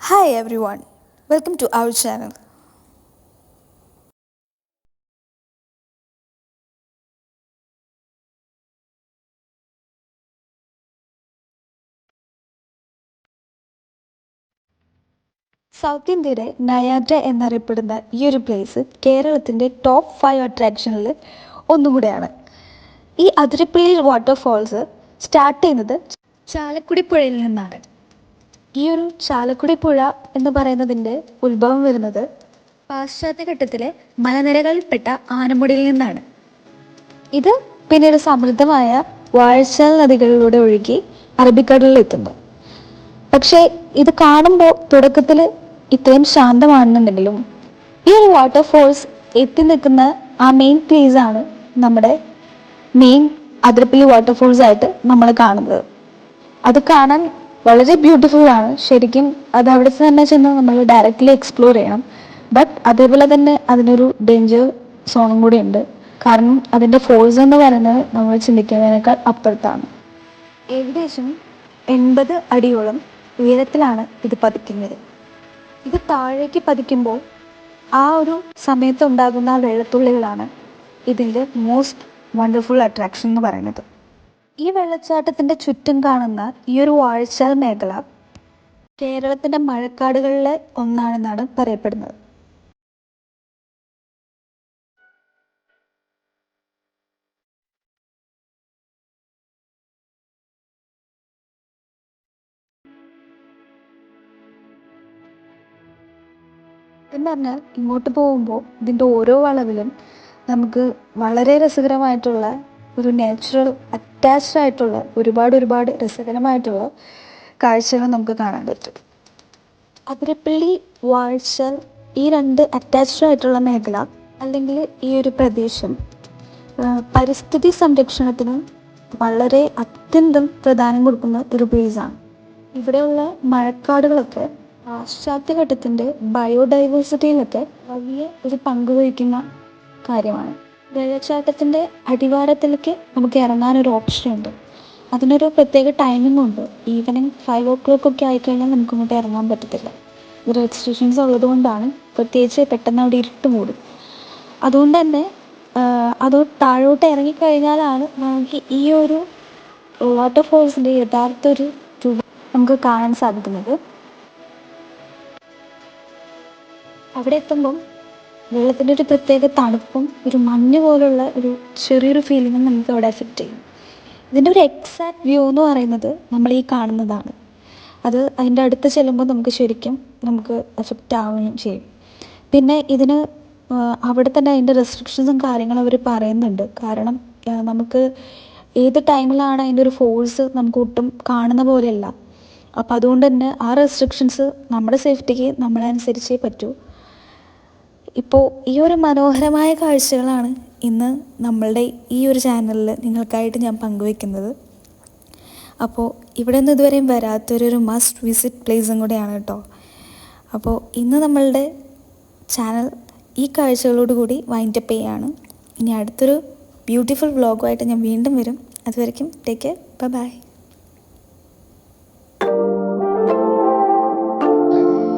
Hi everyone, welcome to our channel south ഇന്ത്യയുടെ Niagara എന്നറിയപ്പെടുന്ന ഈ ഒരു പ്ലേസ് കേരളത്തിന്റെ ടോപ്പ് ഫൈവ് അട്രാക്ഷനിൽ ഒന്നും കൂടെയാണ്. ഈ അതിരപ്പള്ളി വാട്ടർഫോൾസ് സ്റ്റാർട്ട് ചെയ്യുന്നത് ചാലക്കുടി പുഴയിൽ നിന്നാണ്. ഈ ഒരു ചാലക്കുടി പുഴ എന്ന് പറയുന്നതിന്റെ ഉത്ഭവം വരുന്നത് പാശ്ചാത്യഘട്ടത്തിലെ മലനിരകളിൽപ്പെട്ട ആനമുടിയിൽ നിന്നാണ്. ഇത് പിന്നീട് സമൃദ്ധമായ വാഴച്ചാൽ നദികളിലൂടെ ഒഴുകി അറബിക്കടലിൽ എത്തുന്നു. പക്ഷേ ഇത് കാണുമ്പോൾ തുടക്കത്തിൽ ഇത്രയും ശാന്തമാണെന്നുണ്ടെങ്കിലും ഈ ഒരു വാട്ടർഫോൾസ് എത്തി നിൽക്കുന്ന ആ മെയിൻ പ്ലേസ് ആണ് നമ്മുടെ മെയിൻ അതിർപ്പിലി വാട്ടർഫോൾസ് ആയിട്ട് നമ്മൾ കാണുന്നത്. അത് കാണാൻ വളരെ ബ്യൂട്ടിഫുൾ ആണ്. ശരിക്കും അത് അവിടെ തന്നെ ചെന്ന് നമ്മൾ ഡയറക്റ്റ്ലി എക്സ്പ്ലോർ ചെയ്യണം. ബട്ട് അതേപോലെ തന്നെ അതിനൊരു ഡേഞ്ചർ സോണും കൂടി ഉണ്ട്. കാരണം അതിന്റെ ഫോഴ്സ് എന്ന് പറയുന്നത് നമ്മൾ ചിന്തിക്കുന്നതിനേക്കാൾ അപ്പുറത്താണ്. ഏകദേശം എൺപത് അടിയോളം ഉയരത്തിലാണ് ഇത് പതിക്കുന്നത്. ഇത് താഴേക്ക് പതിക്കുമ്പോൾ ആ ഒരു സമയത്ത് ഉണ്ടാകുന്ന ആ വെള്ളത്തുള്ളികളാണ് ഇതിന്റെ മോസ്റ്റ് വണ്ടർഫുൾ അട്രാക്ഷൻ എന്ന് പറയുന്നത്. ഈ വെള്ളച്ചാട്ടത്തിന്റെ ചുറ്റും കാണുന്ന ഈ ഒരു വാഴച്ചാൽ മേഖല കേരളത്തിന്റെ മഴക്കാടുകളിലെ ഒന്നാണെന്നാണ് പറയപ്പെടുന്നത്. എന്ന് പറഞ്ഞാൽ ഇങ്ങോട്ട് പോകുമ്പോൾ ഇതിന്റെ ഓരോ വളവിലും നമുക്ക് വളരെ രസകരമായിട്ടുള്ള ഒരു നാച്ചുറൽ അറ്റാച്ച്ഡ് ആയിട്ടുള്ള ഒരുപാട് ഒരുപാട് രസകരമായിട്ടുള്ള കാഴ്ചകൾ നമുക്ക് കാണാൻ പറ്റും. അതിരപ്പള്ളി വാഴ്ച ഈ രണ്ട് അറ്റാച്ച്ഡ് ആയിട്ടുള്ള മേഖല അല്ലെങ്കിൽ ഈ ഒരു പ്രദേശം പരിസ്ഥിതി സംരക്ഷണത്തിന് വളരെ അത്യന്തം പ്രധാനം കൊടുക്കുന്ന ഒരു പ്ലേസാണ് ഇവിടെയുള്ള മഴക്കാടുകളൊക്കെ പാശ്ചാത്യഘട്ടത്തിന്റെ ബയോഡൈവേഴ്സിറ്റിയിലൊക്കെ വലിയ ഒരു പങ്ക് വഹിക്കുന്ന കാര്യമാണ്. വെള്ളച്ചാട്ടത്തിന്റെ അടിവാരത്തിലേക്ക് നമുക്ക് ഇറങ്ങാനൊരു ഓപ്ഷൻ ഉണ്ട്. അതിനൊരു പ്രത്യേക ടൈമിംഗ് ഉണ്ട്. ഈവനിങ് ഫൈവ് ഓ ക്ലോക്ക് ഒക്കെ ആയിക്കഴിഞ്ഞാൽ നമുക്ക് ഇങ്ങോട്ട് ഇറങ്ങാൻ പറ്റത്തില്ല. ഇത് റെസ്ട്രിക്ഷൻസ് ഉള്ളതുകൊണ്ടാണ്. പ്രത്യേകിച്ച് പെട്ടെന്ന് അവിടെ ഇരുട്ട് മൂടും. അതുകൊണ്ട് തന്നെ അത് താഴോട്ട് ഇറങ്ങിക്കഴിഞ്ഞാലാണ് നമുക്ക് ഈ ഒരു വാട്ടർഫോൾസിന്റെ യഥാർത്ഥ ഒരു രൂപം നമുക്ക് കാണാൻ സാധിക്കുന്നത്. അവിടെ എത്തുമ്പം വെള്ളത്തിന്റെ ഒരു പ്രത്യേക തണുപ്പും ഒരു മഞ്ഞ് പോലുള്ള ഒരു ചെറിയൊരു ഫീലിങ്ങും നമുക്ക് അവിടെ എഫക്റ്റ് ചെയ്യും. ഇതിന്റെ ഒരു എക്സാക്ട് വ്യൂ എന്ന് പറയുന്നത് നമ്മൾ ഈ കാണുന്നതാണ്. അത് അതിന്റെ അടുത്ത് ചെല്ലുമ്പോൾ നമുക്ക് ശരിക്കും നമുക്ക് എഫക്റ്റ് ആവുകയും ചെയ്യും. പിന്നെ ഇതിന് അവിടെ തന്നെ അതിന്റെ റെസ്ട്രിക്ഷൻസും കാര്യങ്ങളും അവർ പറയുന്നുണ്ട്. കാരണം നമുക്ക് ഏത് ടൈമിലാണ് അതിന്റെ ഒരു ഫോഴ്സ് നമുക്ക് ഒട്ടും കാണുന്ന പോലെയല്ല. അപ്പം അതുകൊണ്ട് തന്നെ ആ റെസ്ട്രിക്ഷൻസ് നമ്മുടെ സേഫ്റ്റിക്ക് നമ്മളനുസരിച്ചേ പറ്റൂ. ഇപ്പോൾ ഈ ഒരു മനോഹരമായ കാഴ്ചകളാണ് ഇന്ന് നമ്മളുടെ ഈ ഒരു ചാനലിൽ നിങ്ങൾക്കായിട്ട് ഞാൻ പങ്കുവെക്കുന്നത് അപ്പോൾ ഇവിടെ നിന്ന് ഇതുവരെയും വരാത്തൊരു മസ്റ്റ് വിസിറ്റ് പ്ലേസും കൂടെയാണ് കേട്ടോ. അപ്പോൾ ഇന്ന് നമ്മളുടെ ചാനൽ ഈ കാഴ്ചകളോടുകൂടി വൈൻഡപ്പ് ചെയ്യാണ്. ഇനി അടുത്തൊരു ബ്യൂട്ടിഫുൾ വ്ളോഗുമായിട്ട് ഞാൻ വീണ്ടും വരും. അതുവരയ്ക്കും ടേക്ക് കെയർ ബൈ ബൈ